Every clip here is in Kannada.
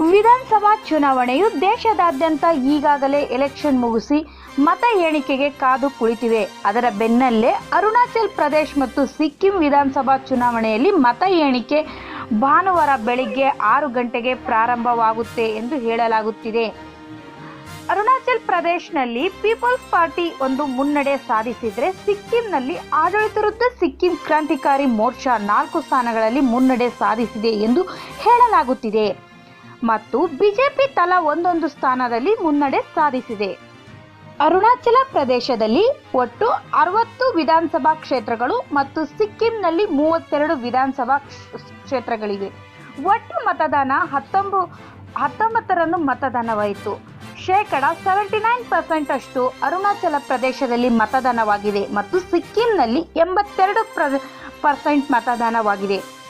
ವಿಧಾನಸಭಾ ಚುನಾವಣೆಯು ದೇಶದಾದ್ಯಂತ ಈಗಾಗಲೇ ಎಲೆಕ್ಷನ್ ಮುಗಿಸಿ ಮತ ಎಣಿಕೆಗೆ ಕಾದು ಕುಳಿತಿವೆ. ಅದರ ಬೆನ್ನಲ್ಲೇ ಅರುಣಾಚಲ್ ಪ್ರದೇಶ್ ಮತ್ತು ಸಿಕ್ಕಿಂ ವಿಧಾನಸಭಾ ಚುನಾವಣೆಯಲ್ಲಿ ಮತ ಎಣಿಕೆ ಭಾನುವಾರ ಬೆಳಿಗ್ಗೆ ಆರು ಗಂಟೆಗೆ ಪ್ರಾರಂಭವಾಗುತ್ತೆ ಎಂದು ಹೇಳಲಾಗುತ್ತಿದೆ. ಅರುಣಾಚಲ್ ಪ್ರದೇಶ್ನಲ್ಲಿ ಪೀಪಲ್ಸ್ ಪಾರ್ಟಿ ಒಂದು ಮುನ್ನಡೆ ಸಾಧಿಸಿದರೆ ಸಿಕ್ಕಿಂನಲ್ಲಿ ಆಡಳಿತಾರೂಢ ಸಿಕ್ಕಿಂ ಕ್ರಾಂತಿಕಾರಿ ಮೋರ್ಚಾ ನಾಲ್ಕು ಸ್ಥಾನಗಳಲ್ಲಿ ಮುನ್ನಡೆ ಸಾಧಿಸಿದೆ ಎಂದು ಹೇಳಲಾಗುತ್ತಿದೆ. ಮತ್ತು ಬಿಜೆಪಿ ತಲಾ ಒಂದೊಂದು ಸ್ಥಾನದಲ್ಲಿ ಮುನ್ನಡೆ ಸಾಧಿಸಿದೆ. ಅರುಣಾಚಲ ಪ್ರದೇಶದಲ್ಲಿ ಒಟ್ಟು ಅರವತ್ತು ವಿಧಾನಸಭಾ ಕ್ಷೇತ್ರಗಳು ಮತ್ತು ಸಿಕ್ಕಿಂನಲ್ಲಿ ಮೂವತ್ತೆರಡು ವಿಧಾನಸಭಾ ಕ್ಷ- ಕ್ಷೇತ್ರಗಳಿವೆ. ಒಟ್ಟು ಮತದಾನ ಹತ್ತೊಂಬ, ಹತ್ತೊಂಬತ್ತರಂದು ಮತದಾನವಾಯಿತು. ಶೇಕಡ ಸೆವೆಂಟಿ ನೈನ್ ಪರ್ಸೆಂಟ್ ಅಷ್ಟು ಅರುಣಾಚಲ ಪ್ರದೇಶದಲ್ಲಿ ಮತದಾನವಾಗಿದೆ ಮತ್ತು ಸಿಕ್ಕಿಂನಲ್ಲಿ ಎಂಬತ್ತೆರಡು ಪರ್ಸೆಂಟ್ ಮತದಾನವಾಗಿದೆ.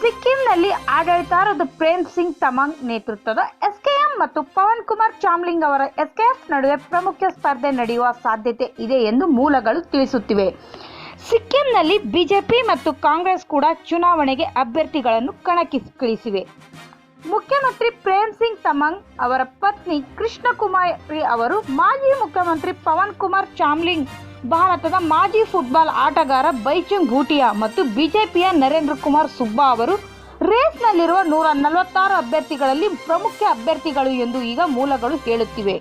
ಸಿಕ್ಕಿಂನಲ್ಲಿ ಆಡಳಿತಾರೂಢ ಪ್ರೇಮ್ ಸಿಂಗ್ ತಮಂಗ್ ನೇತೃತ್ವದ ಎಸ್ಕೆಎಂ ಮತ್ತು ಪವನ್ ಕುಮಾರ್ ಚಾಮ್ಲಿಂಗ್ ಅವರ ಎಸ್ಕೆಎಫ್ ನಡುವೆ ಪ್ರಮುಖ ಸ್ಪರ್ಧೆ ನಡೆಯುವ ಸಾಧ್ಯತೆ ಇದೆ ಎಂದು ಮೂಲಗಳು ತಿಳಿಸುತ್ತಿವೆ. ಸಿಕ್ಕಿಂನಲ್ಲಿ ಬಿಜೆಪಿ ಮತ್ತು ಕಾಂಗ್ರೆಸ್ ಕೂಡ ಚುನಾವಣೆಗೆ ಅಭ್ಯರ್ಥಿಗಳನ್ನು ಕಣಕ್ಕಿಳಿಸಿವೆ. ಮುಖ್ಯಮಂತ್ರಿ ಪ್ರೇಮ್ ಸಿಂಗ್ ತಮಂಗ್, ಅವರ ಪತ್ನಿ ಕೃಷ್ಣ ಕುಮಾರಿ ಅವರು ಮಾಜಿ ಮುಖ್ಯಮಂತ್ರಿ ಪವನ್ ಕುಮಾರ್ ಚಾಮ್ಲಿಂಗ್ ಭಾರತದ ಮಾಜಿ ಫುಟ್ಬಾಲ್ ಆಟಗಾರ ಬೈಚುಂಗ್ ಭೂಟಿಯಾ ಮತ್ತು ಬಿಜೆಪಿಯ ನರೇಂದ್ರ ಕುಮಾರ್ ಸುಬ್ಬಾ ಅವರು ರೇಸ್ನಲ್ಲಿರುವ ನೂರ ನಲವತ್ತಾರು ಅಭ್ಯರ್ಥಿಗಳಲ್ಲಿ ಪ್ರಮುಖ ಅಭ್ಯರ್ಥಿಗಳು ಎಂದು ಈಗ ಮೂಲಗಳು ಹೇಳುತ್ತಿವೆ.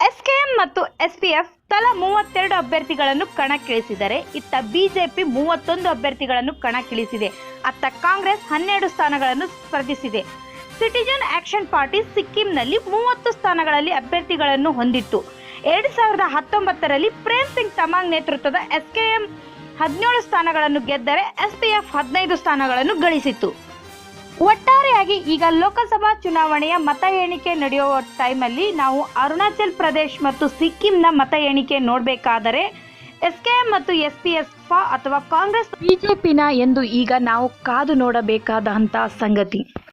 ಎಸ್ಕೆಎಂ ಮತ್ತು ಎಸ್ಪಿಎಫ್ ತಲಾ ಮೂವತ್ತೆರಡು ಅಭ್ಯರ್ಥಿಗಳನ್ನು ಕಣಕ್ಕಿಳಿಸಿದರೆ, ಇತ್ತ ಬಿಜೆಪಿ ಮೂವತ್ತೊಂದು ಅಭ್ಯರ್ಥಿಗಳನ್ನು ಕಣಕ್ಕಿಳಿಸಿದೆ. ಅತ್ತ ಕಾಂಗ್ರೆಸ್ ಹನ್ನೆರಡು ಸ್ಥಾನಗಳನ್ನು ಸ್ಪರ್ಧಿಸಿದೆ. ಸಿಟಿಜನ್ ಆಕ್ಷನ್ ಪಾರ್ಟಿ ಸಿಕ್ಕಿಂನಲ್ಲಿ ಮೂವತ್ತು ಸ್ಥಾನಗಳಲ್ಲಿ ಅಭ್ಯರ್ಥಿಗಳನ್ನು ಹೊಂದಿತ್ತು. ಎರಡು ಸಾವಿರದ ಹತ್ತೊಂಬತ್ತರಲ್ಲಿ ಪ್ರೇಮ್ ಸಿಂಗ್ ತಮಾಂಗ್ ನೇತೃತ್ವದ ಎಸ್ಕೆಎಂ ಹದಿನೇಳು ಸ್ಥಾನಗಳನ್ನು ಗೆದ್ದರೆ ಎಸ್ಪಿಎಫ್ ಹದಿನೈದು ಸ್ಥಾನಗಳನ್ನು ಗಳಿಸಿತ್ತು. ಒಟ್ಟಾರೆಯಾಗಿ ಈಗ ಲೋಕಸಭಾ ಚುನಾವಣೆಯ ಮತ ಎಣಿಕೆ ನಡೆಯುವ ಟೈಮಲ್ಲಿ ನಾವು ಅರುಣಾಚಲ್ ಪ್ರದೇಶ್ ಮತ್ತು ಸಿಕ್ಕಿಂನ ಮತ ಎಣಿಕೆ ನೋಡಬೇಕಾದರೆ ಎಸ್ಕೆಎಂ ಮತ್ತು ಎಸ್ ಅಥವಾ ಕಾಂಗ್ರೆಸ್ ಬಿಜೆಪಿನ ಎಂದು ಈಗ ನಾವು ಕಾದು ನೋಡಬೇಕಾದಂತಹ ಸಂಗತಿ.